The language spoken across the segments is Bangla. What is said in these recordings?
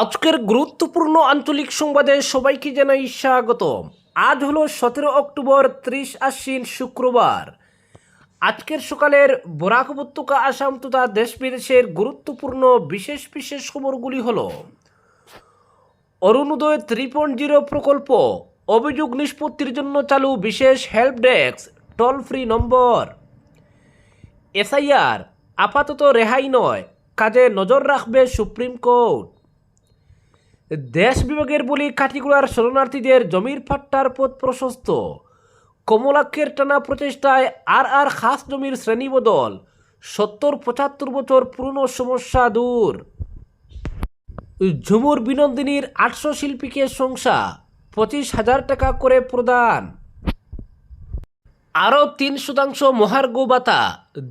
আজকের গুরুত্বপূর্ণ আঞ্চলিক সংবাদে সবাইকে জানাই স্বাগত আজ হলো সতেরো অক্টোবর ত্রিশ আশ্বিন শুক্রবার। আজকের সকালের বরাক উপত্যকা, আসাম তথা দেশ বিদেশের গুরুত্বপূর্ণ বিশেষ বিশেষ খবরগুলি হল অরুণোদয় থ্রি পয়েন্ট জিরো প্রকল্প, অভিযোগ নিষ্পত্তির জন্য চালু বিশেষ help desk, toll free number. SIR আপাতত রেহাই নয়, কাজে নজর রাখবে সুপ্রিম কোর্ট। দেশ বিভাগের বলি কাটিগুড়ার শরণার্থীদের জমির পাট্টার পথ প্রশস্ত। কমলাক্ষের টানা প্রচেষ্টায় আর আর খাস জমির শ্রেণীবদল সত্তর পঁচাত্তর বছর পুরনো সমস্যা দূর। ঝুমুর বিনোদিনীর আটশো শিল্পীকে সংসা পঁচিশ হাজার টাকা করে প্রদান। আরও তিন শতাংশ মহার্ঘ ভাতা,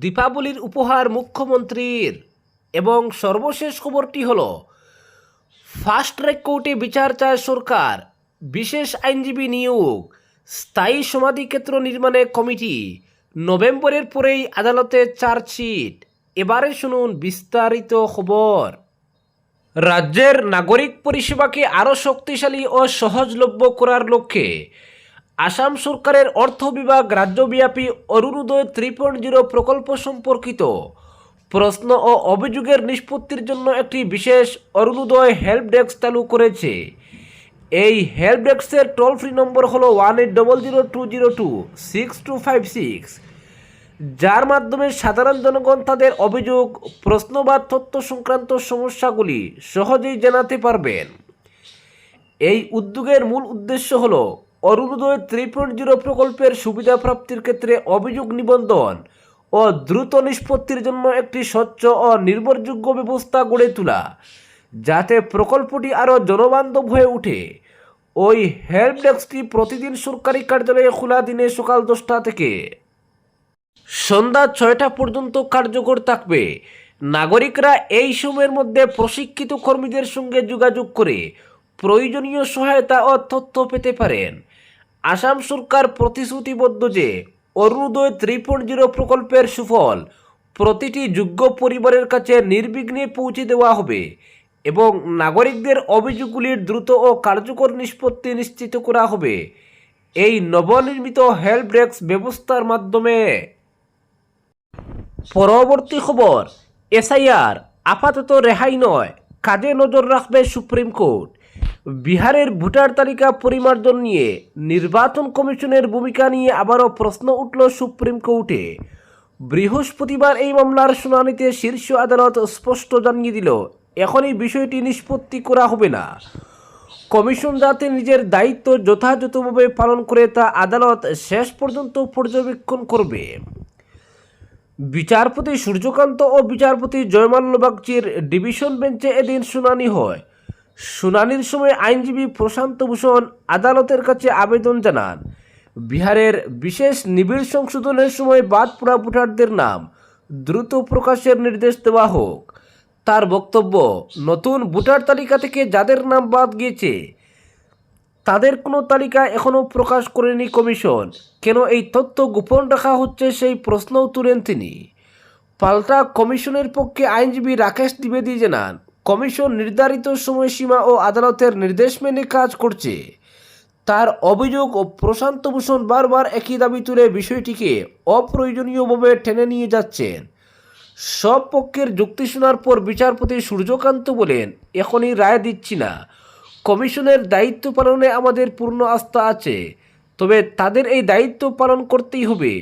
দীপাবলির উপহার মুখ্যমন্ত্রীর। এবং সর্বশেষ খবরটি হলো ফাস্ট ট্র্যাক কোর্টে বিচার চায় সরকার। বিশেষ আইনজীবী নিয়োগ। স্থায়ী সমাধিক্ষেত্র নির্মাণে কমিটি। নভেম্বরের পরেই আদালতে চার্জশিট। এবারে শুনুন বিস্তারিত খবর। রাজ্যের নাগরিক পরিষেবাকে আরও শক্তিশালী ও সহজলভ্য করার লক্ষ্যে আসাম সরকারের অর্থ বিভাগ রাজ্যব্যাপী অরুণোদয় থ্রি জিরো প্রকল্প সম্পর্কিত প্রশ্ন ও অভিযোগের নিষ্পত্তির জন্য একটি বিশেষ অরুণোদয় হেল্প ডেস্ক চালু করেছে। এই হেল্প ডেস্কের টোল ফ্রি নম্বর হল one eight double zero two zero two six two five six যার মাধ্যমে সাধারণ জনগণ তাদের অভিযোগ, প্রশ্ন বা তথ্য সংক্রান্ত সমস্যাগুলি সহজেই জানাতে পারবেন। এই উদ্যোগের মূল উদ্দেশ্য হল অরুণোদয় থ্রি পয়েন্ট জিরো প্রকল্পের সুবিধা প্রাপ্তির ক্ষেত্রে অভিযোগ নিবন্ধন ও দ্রুত নিষ্পত্তির জন্য একটি স্বচ্ছ ও নির্ভরযোগ্য ব্যবস্থা গড়ে তোলা, যাতে প্রকল্পটি আরও জনবান্ধব হয়ে ওঠে। ওই হেল্প ডেস্কটি প্রতিদিন সরকারি কার্যালয়ে খোলা দিনে সকাল দশটা থেকে সন্ধ্যা ছয়টা পর্যন্ত কার্যকর থাকবে। নাগরিকরা এই সময়ের মধ্যে প্রশিক্ষিত কর্মীদের সঙ্গে যোগাযোগ করে প্রয়োজনীয় সহায়তা ও তথ্য পেতে পারেন। আসাম সরকার প্রতিশ্রুতিবদ্ধ যে অরুণোদয় পয়েন্ট জিরো প্রকল্পের সুফল। প্রতিটি যোগ্য পরিবারের কাছে নির্বিঘ্নে পৌঁছে দেওয়া হবে এবং নাগরিকদের অভিযোগগুলির দ্রুত ও কার্যকর নিষ্পত্তি নিশ্চিত করা হবে। এই নবনির্মিত হেল্প ডেস্ক ব্যবস্থার মাধ্যমে। পরবর্তী খবর, এসআইআর আপাতত রেহাই নয়, কাজে নজর রাখবে সুপ্রিম কোর্ট। বিহারের ভোটার তালিকা পরিমার্জন নিয়ে নির্বাচন কমিশনের ভূমিকা নিয়ে আবারও প্রশ্ন উঠল সুপ্রিম কোর্টে। বৃহস্পতিবার এই মামলার শুনানিতে শীর্ষ আদালত স্পষ্ট জানিয়ে দিল, এখনই বিষয়টি নিষ্পত্তি করা হবে না। কমিশন যাতে নিজের দায়িত্ব যথাযথভাবে পালন করে তা আদালত শেষ পর্যন্ত পর্যবেক্ষণ করবে। বিচারপতি সূর্যকান্ত ও বিচারপতি জয়মাল্য বাগচির ডিভিশন বেঞ্চে এদিন শুনানি হয়। শুনানির সময় আইনজীবী প্রশান্ত ভূষণ আদালতের কাছে আবেদন জানান। বিহারের বিশেষ নিবিড় সংশোধনের সময় বাদ পড়া ভোটারদের নাম দ্রুত প্রকাশের নির্দেশ দেওয়া হোক। তার বক্তব্য, নতুন ভোটার তালিকা থেকে যাদের নাম বাদ গিয়েছে, তাদের কোনো তালিকা এখনও প্রকাশ করেনি কমিশন। কেন এই তথ্য গোপন রাখা হচ্ছে সেই প্রশ্নও তুলেন তিনি। পাল্টা কমিশনের পক্ষে আইনজীবী রাকেশ দ্বিবেদী জানান কমিশন নির্ধারিত সময়সীমা ও আদালতের নির্দেশ মেনে কাজ করছে। তার অভিযোগ ও প্রশান্ত ভূষণ বারবার একই দাবি তুলে বিষয়টিকে অপ্রয়োজনীয়ভাবে টেনে নিয়ে যাচ্ছেন। সব পক্ষের যুক্তি শোনার পর বিচারপতি সূর্যকান্ত বলেন, এখনই রায় দিচ্ছি না। কমিশনের দায়িত্ব পালনে আমাদের পূর্ণ আস্থা আছে, তবে তাদের এই দায়িত্ব পালন করতেই হবে।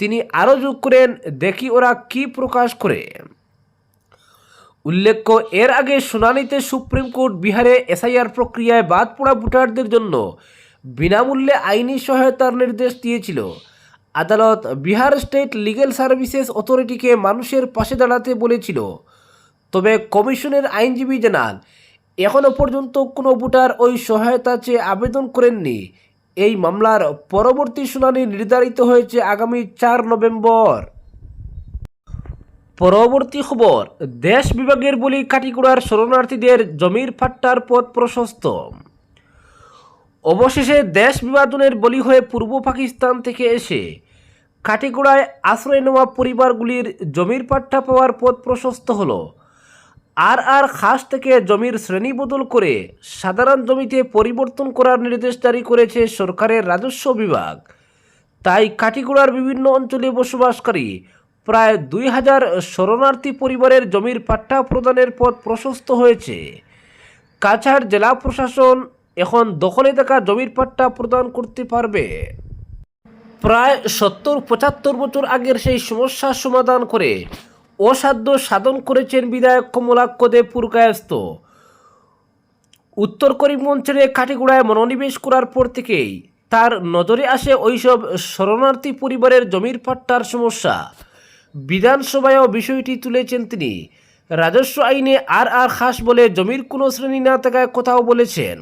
তিনি আরও যোগ করেন, দেখি ওরা কি প্রকাশ করে। উল্লেখ্য, এর আগে শুনানিতে সুপ্রিম কোর্ট বিহারে এসআইআর প্রক্রিয়ায় বাদ পড়া ভোটারদের জন্য বিনামূল্যে আইনি সহায়তার নির্দেশ দিয়েছিল। আদালত বিহার স্টেট লিগ্যাল সার্ভিসেস অথরিটিকে মানুষের পাশে দাঁড়াতে বলেছিল। তবে কমিশনের আইনজীবী জানান এখনও পর্যন্ত কোনো ভোটার ওই সহায়তা চেয়ে আবেদন করেননি। এই মামলার পরবর্তী শুনানি নির্ধারিত হয়েছে আগামী চার নভেম্বর। পরবর্তী খবর, দেশ বিভাগের বলি কাটিগুড়ার শরণার্থীদের জমির ফাট্টার পথ প্রশস্ত। অবশেষে দেশ বিভাজনের বলি হয়ে পূর্ব পাকিস্তান থেকে এসে কাটিগোড়ায় আশ্রয় নেওয়া পরিবারগুলির জমির পাট্টা পাওয়ার পথ প্রশস্ত হল। আর আর খাস থেকে জমির শ্রেণি বদল করে সাধারণ জমিতে পরিবর্তন করার নির্দেশ জারি করেছে সরকারের রাজস্ব বিভাগ। তাই কাটিগুড়ার বিভিন্ন অঞ্চলে বসবাসকারী প্রায় দুই হাজার শরণার্থী পরিবারের জমির পাট্টা প্রদানের পথ প্রশস্ত হয়েছে। কাছাড় জেলা প্রশাসন এখন দখলে থাকা জমির পাট্টা প্রদান করতে পারবে। প্রায় সত্তর, পঁচাত্তর বছর আগের সেই সমস্যার সমাধান করে অসাধ্য সাধন করেছেন বিধায়ক কমলাক্ষ দেব পুরকায়স্ত উত্তর করিমগঞ্জ ছেড়ে কাটিগুড়ায় মনোনিবেশ করার পর থেকেই তার নজরে আসে ওইসব শরণার্থী পরিবারের জমির পাট্টার সমস্যা। বিধানসভায়ও বিষয়টি তুলেছেন তিনি। রাজস্ব আইনে আর আর খাস বলে জমির কোনো শ্রেণি না থাকায় কথাও বলেছেন।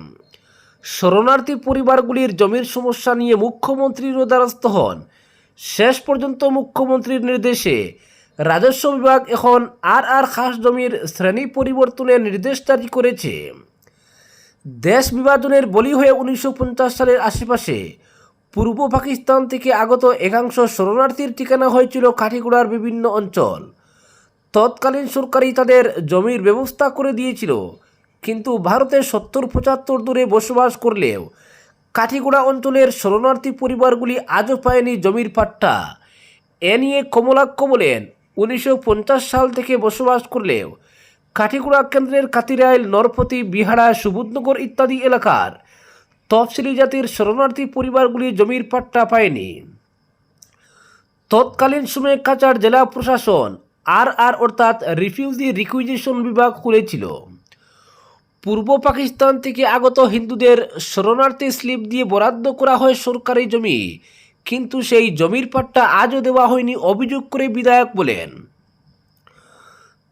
শরণার্থী পরিবারগুলির জমির সমস্যা নিয়ে মুখ্যমন্ত্রীরও দ্বারস্থ হন। শেষ পর্যন্ত মুখ্যমন্ত্রীর নির্দেশে রাজস্ব বিভাগ এখন আর আর খাস জমির শ্রেণি পরিবর্তনের নির্দেশ জারি করেছে। দেশ বিভাজনের বলি হয়ে উনিশশো পঞ্চাশ সালের আশেপাশে পূর্ব পাকিস্তান থেকে আগত একাংশ শরণার্থীর ঠিকানা হয়েছিল কাঠিগুড়ার বিভিন্ন অঞ্চল। তৎকালীন সরকারই তাদের জমির ব্যবস্থা করে দিয়েছিল, কিন্তু ভারতের সত্তর পঁচাত্তর দূরে বসবাস করলেও কাঠিগুড়া অঞ্চলের শরণার্থী পরিবারগুলি আজও পায়নি জমির পাট্টা। এ নিয়ে কমলাক্ষ বলেন, উনিশশো পঞ্চাশ সাল থেকে বসবাস করলেও কাঠিগুড়া কেন্দ্রের কাতিরাইল, নরপতি, বিহারা সুবুদনগর ইত্যাদি এলাকার তফসিলি জাতির শরণার্থী পরিবারগুলি জমির পাট্টা পায়নি। তৎকালীন সময়ে কাচার জেলা প্রশাসন আর আর অর্থাৎ রিফিউজি রিকুইজিশন বিভাগ খুলেছিল। পূর্ব পাকিস্তান থেকে আগত হিন্দুদের শরণার্থী স্লিপ দিয়ে বরাদ্দ করা হয় সরকারি জমি, কিন্তু সেই জমির পাট্টা আজও দেওয়া হয়নি অভিযোগ করে বিধায়ক বলেন।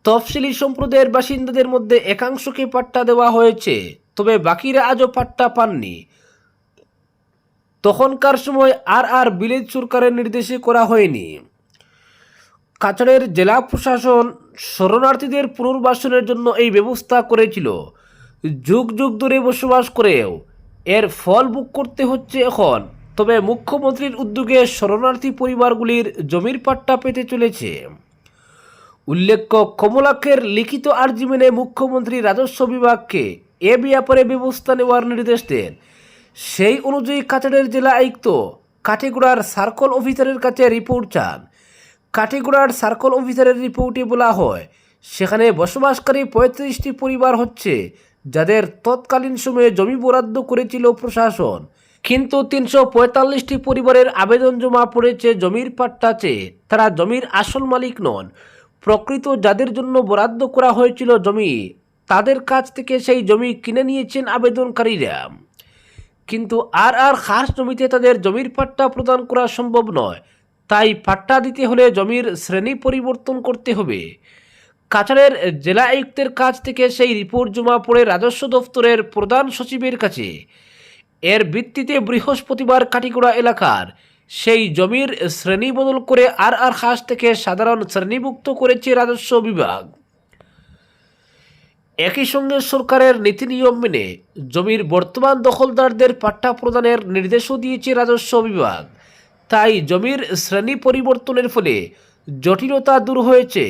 তফসিলি সম্প্রদায়ের বাসিন্দাদের মধ্যে একাংশকে পাট্টা দেওয়া হয়েছে। তবে বাকিরা আজও পাট্টা পাননি। তখনকার সময় আর আর বিলেজ সরকারের নির্দেশে করা হয়নি। কাছাড়ের জেলা প্রশাসন শরণার্থীদের পুনর্বাসনের জন্য এই ব্যবস্থা করেছিল। যুগ যুগ ধরে বসবাস করেও এর ফল বুক করতে হচ্ছে এখন। তবে মুখ্যমন্ত্রীর উদ্যোগে শরণার্থী পরিবারগুলির জমির পাট্টা পেতে চলেছে। উল্লেখ্য, কমলাক্ষের লিখিত আর্জি মেনে মুখ্যমন্ত্রী রাজস্ব বিভাগকে এ ব্যাপারে ব্যবস্থা নেওয়ার নির্দেশ দেন। সেই অনুযায়ী কাছাড়ের জেলা আয়ুক্ত কাঠিগুড়ার সার্কল অফিসারের কাছে রিপোর্ট চান। কাঠিগুড়ার সার্কল অফিসারের রিপোর্টে বলা হয়, সেখানে বসবাসকারী পঁয়ত্রিশটি পরিবার হচ্ছে, যাদের তৎকালীন সময়ে জমি বরাদ্দ করেছিল প্রশাসন। কিন্তু তিনশো পঁয়তাল্লিশটি পরিবারের আবেদন জমা পড়েছে জমির পাট্টা চেয়ে। তারা জমির আসল মালিক নন। প্রকৃত যাদের জন্য বরাদ্দ করা হয়েছিল জমি তাদের কাছ থেকে সেই জমি কিনে নিয়েছেন আবেদনকারীরা। কিন্তু আর আর খাস জমিতে তাদের জমির পাট্টা প্রদান করা সম্ভব নয়। তাই পাট্টা দিতে হলে জমির শ্রেণি পরিবর্তন করতে হবে। কাছাড়ের জেলা আয়ুক্তের কাছ থেকে সেই রিপোর্ট জমা পড়ে রাজস্ব দপ্তরের প্রধান সচিবের কাছে। এর ভিত্তিতে বৃহস্পতিবার কাটিগুড়া এলাকার সেই জমির শ্রেণি বদল করে আর আর খাস থেকে সাধারণ শ্রেণীভুক্ত করেছে রাজস্ব বিভাগ। একই সঙ্গে সরকারের নীতি নিয়ম মেনে জমির বর্তমান দখলদারদের পাট্টা প্রদানের নির্দেশও দিয়েছে রাজস্ব বিভাগ। তাই জমির শ্রেণি পরিবর্তনের ফলে জটিলতা দূর হয়েছে।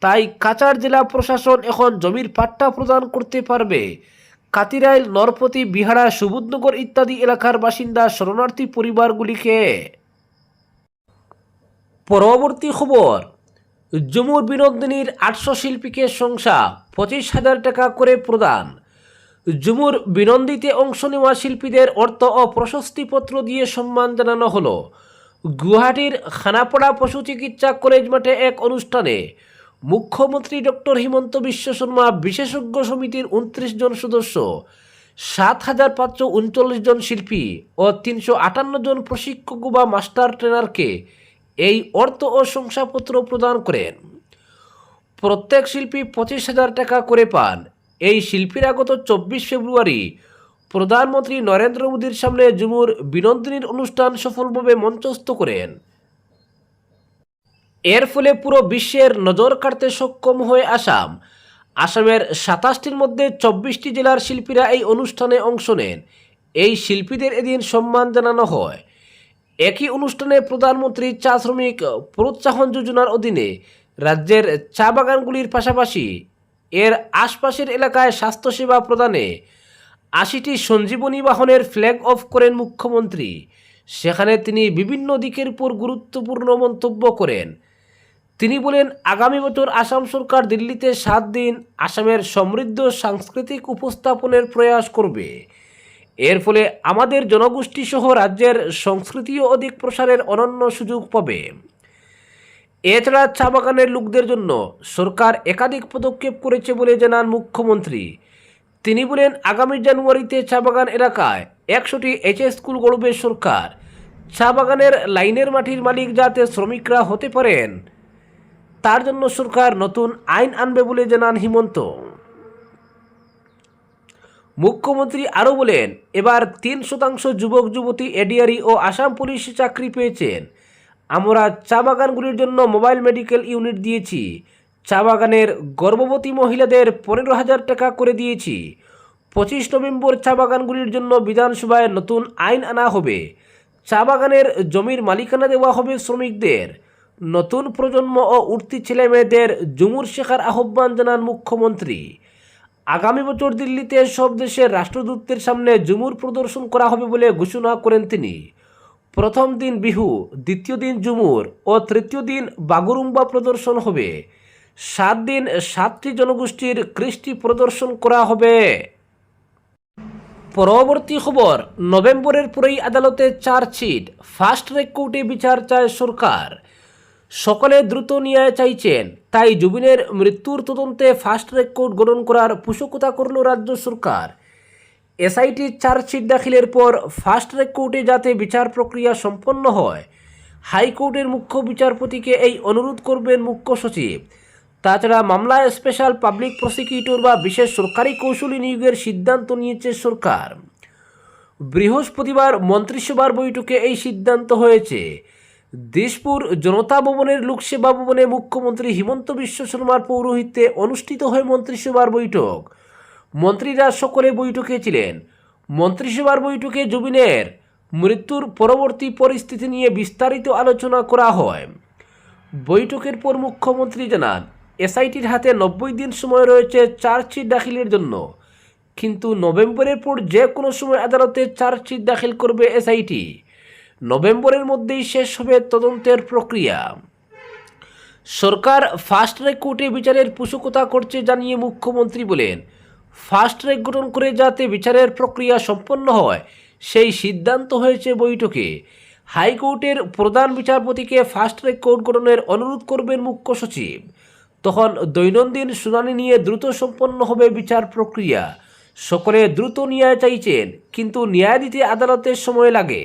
তাই কাচার জেলা প্রশাসন এখন জমির পাট্টা প্রদান করতে পারবে। কাতিরাইল, নরপতি, বিহারা সুবুদনগর ইত্যাদি এলাকার বাসিন্দা শরণার্থী পরিবারগুলিকে। পরবর্তী খবর। জমুর বিনোদিনীর আটশো শিল্পীকে সংসা পঁচিশ হাজার টাকা করে প্রদান। জুমুর বিনন্দিতে অংশ নেওয়া শিল্পীদের অর্থ ও প্রশস্তিপত্র দিয়ে সম্মান জানানো হলো। গুয়াহাটির খানাপাড়া পশু চিকিৎসা কলেজ মাঠে এক অনুষ্ঠানে মুখ্যমন্ত্রী ডক্টর হিমন্ত বিশ্ব শর্মা, বিশেষজ্ঞ সমিতির উনত্রিশ জন সদস্য, সাত হাজার পাঁচশো উনচল্লিশ জন শিল্পী ও তিনশো আটান্ন জন প্রশিক্ষক বা মাস্টার ট্রেনারকে এই অর্থ ও শংসাপত্র প্রদান করেন। প্রত্যেক শিল্পী পঁচিশ হাজার টাকা করে পান। এই শিল্পীরা গত চব্বিশ ফেব্রুয়ারি প্রধানমন্ত্রী নরেন্দ্র মোদীর সামনে জুমুর বিনোদিনীর অনুষ্ঠান সফলভাবে মঞ্চস্থ করেন। এর ফলে পুরো বিশ্বের নজর কাটতে সক্ষম হয়ে আসাম। আসামের সাতাশটির মধ্যে চব্বিশটি জেলার শিল্পীরা এই অনুষ্ঠানে অংশ নেন। এই শিল্পীদের এদিন সম্মান জানানো হয়। একই অনুষ্ঠানে প্রধানমন্ত্রী চা শ্রমিক প্রোৎসাহন যোজনার অধীনে রাজ্যের চা বাগানগুলির পাশাপাশি এর আশপাশের এলাকায় স্বাস্থ্যসেবা প্রদানে আশিটি সঞ্জীবনী বাহনের ফ্ল্যাগ অফ করেন মুখ্যমন্ত্রী। সেখানে তিনি বিভিন্ন দিকের উপর গুরুত্বপূর্ণ মন্তব্য করেন। তিনি বলেন, আগামী বছর আসাম সরকার দিল্লিতে সাত দিন আসামের সমৃদ্ধ সাংস্কৃতিক উপস্থাপনের প্রয়াস করবে। এর ফলে আমাদের জনগোষ্ঠী সহ রাজ্যের সংস্কৃতিও অধিক প্রসারের অনন্য সুযোগ পাবে। এছাড়া চা বাগানের লোকদের জন্য সরকার একাধিক পদক্ষেপ করেছে বলে জানান মুখ্যমন্ত্রী। তিনি বলেন, আগামী জানুয়ারিতে চা বাগান এলাকায় একশোটি এইচএস স্কুল গড়বে সরকার। চা বাগানের লাইনের মাটির মালিক যাতে শ্রমিকরা হতে পারেন, তার জন্য সরকার নতুন আইন আনবে বলে জানান হিমন্ত। মুখ্যমন্ত্রী আরও বলেন, এবার তিন শতাংশ যুবক, যুবতী এডিআরি ও আসাম পুলিশে চাকরি পেয়েছেন। আমরা চা বাগানগুলির জন্য মোবাইল মেডিকেল ইউনিট দিয়েছি। চা বাগানের গর্ভবতী মহিলাদের পনেরো হাজার টাকা করে দিয়েছি। পঁচিশ নভেম্বর চা বাগানগুলির জন্য বিধানসভায় নতুন আইন আনা হবে। চা বাগানের জমির মালিকানা দেওয়া হবে শ্রমিকদের। নতুন প্রজন্ম ও উঠতি ছেলে মেয়েদের জুমুর শেখার আহ্বান জানান মুখ্যমন্ত্রী। আগামী বছর দিল্লিতে সব দেশের রাষ্ট্রদূতদের সামনে জুমুর প্রদর্শন করা হবে বলে ঘোষণা করেন তিনি। প্রথম দিন বিহু, দ্বিতীয় দিন জুমুর ও তৃতীয় দিন বাগুরুম্বা প্রদর্শন হবে। সাত দিন সাতটি জনগোষ্ঠীর কৃষ্টি প্রদর্শন করা হবে। পরবর্তী খবর, নভেম্বরের পরেই আদালতে চার্জশিট ফাস্ট ট্র্যাক কোর্টে বিচার চায় সরকার। সকলে দ্রুত নিয়ে চাইছেন। তাই জুবিনের মৃত্যুর তদন্তে ফাস্ট ট্র্যাক কোর্ট গঠন করার পোষকতা করল রাজ্য সরকার। এসআইটি চার্জশিট দাখিলের পর ফাস্ট রেকর্ডে যাতে বিচার প্রক্রিয়া সম্পন্ন হয়, হাইকোর্টের মুখ্য বিচারপতিকে এই অনুরোধ করবেন মুখ্য সচিব। তাছাড়া মামলায় স্পেশাল পাবলিক প্রসিকিউটর বা বিশেষ সরকারি কৌশলী নিয়োগের সিদ্ধান্ত নিয়েছে সরকার। বৃহস্পতিবার মন্ত্রিসভার বৈঠকে এই সিদ্ধান্ত হয়েছে। দিশপুর জনতা ভবনের লোকসেবা ভবনে মুখ্যমন্ত্রী হিমন্ত বিশ্ব শর্মার পৌরোহিত্যে অনুষ্ঠিত হয় মন্ত্রিসভার বৈঠক। মন্ত্রীরা সকলে বৈঠকে ছিলেন। মন্ত্রিসভার বৈঠকে জুবিনের মৃত্যুর পরবর্তী পরিস্থিতি নিয়ে বিস্তারিত আলোচনা করা হয়। বৈঠকের পর মুখ্যমন্ত্রী জানান, এসআইটির হাতে নব্বই দিন সময় রয়েছে চার্জশিট দাখিলের জন্য। কিন্তু নভেম্বরের পর যে কোনো সময় আদালতে চার্জশিট দাখিল করবে এসআইটি। নভেম্বরের মধ্যেই শেষ হবে তদন্তের প্রক্রিয়া। সরকার ফাস্ট ট্র্যাক কোর্টে বিচারের পোষকতা করছে জানিয়ে মুখ্যমন্ত্রী বলেন, ফাস্ট ট্র্যাক গঠন করে যাতে বিচারের প্রক্রিয়া সম্পন্ন হয়, সেই সিদ্ধান্ত হয়েছে বৈঠকে। হাইকোর্টের প্রধান বিচারপতিকে ফাস্ট ট্র্যাক কোর্ট গঠনের অনুরোধ করবেন মুখ্য সচিব। তখন দৈনন্দিন শুনানি নিয়ে দ্রুত সম্পন্ন হবে বিচার প্রক্রিয়া। সকলে দ্রুত ন্যায় চাইছেন, কিন্তু ন্যায় দিতে আদালতের সময় লাগে।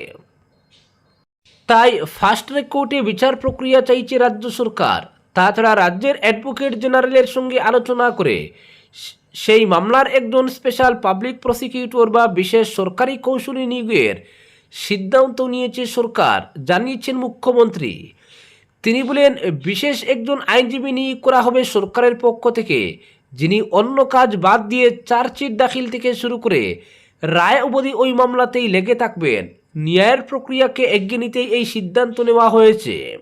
তাই ট্র্যাক কোর্টে বিচার প্রক্রিয়া চাইছে রাজ্য সরকার। তাছাড়া রাজ্যের অ্যাডভোকেট জেনারেলের সঙ্গে আলোচনা করে সেই মামলার একজন স্পেশাল পাবলিক প্রসিকিউটর বা বিশেষ সরকারি কৌশলী নিয়োগের সিদ্ধান্ত নিয়েছে সরকার, জানিয়েছেন মুখ্যমন্ত্রী। তিনি বলেন, বিশেষ একজন আইনজীবী নিয়োগ করা হবে সরকারের পক্ষ থেকে, যিনি অন্য কাজ বাদ দিয়ে চার্জশিট দাখিল থেকে শুরু করে রায় অবধি ওই মামলাতেই লেগে থাকবেন। ন্যায়ের প্রক্রিয়াকে এগিয়ে নিতেই এই সিদ্ধান্ত নেওয়া হয়েছে।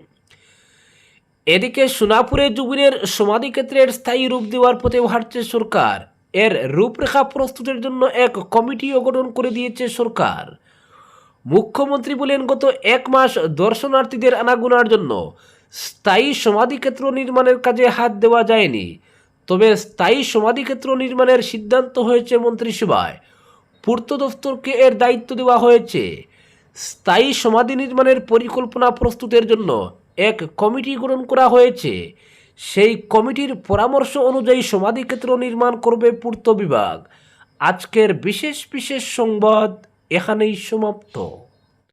এদিকে সোনাপুরে জুবিনের সমাধিক্ষেত্রের স্থায়ী রূপ দেওয়ার পথে হাঁটছে সরকার। এর রূপরেখা প্রস্তুতের জন্য এক কমিটিও গঠন করে দিয়েছে সরকার। মুখ্যমন্ত্রী বলেন, গত এক মাস দর্শনার্থীদের আনাগোনার জন্য স্থায়ী সমাধিক্ষেত্র নির্মাণের কাজে হাত দেওয়া যায়নি। তবে স্থায়ী সমাধিক্ষেত্র নির্মাণের সিদ্ধান্ত হয়েছে মন্ত্রিসভায়। পূর্ত দফতরকে এর দায়িত্ব দেওয়া হয়েছে। স্থায়ী সমাধি নির্মাণের পরিকল্পনা প্রস্তুতের জন্য এক কমিটি গঠন করা হয়েছে। সেই কমিটির পরামর্শ অনুযায়ী সমাধিক্ষেত্র নির্মাণ করবে পূর্ত বিভাগ। আজকের বিশেষ বিশেষ সংবাদ এখানেই সমাপ্ত।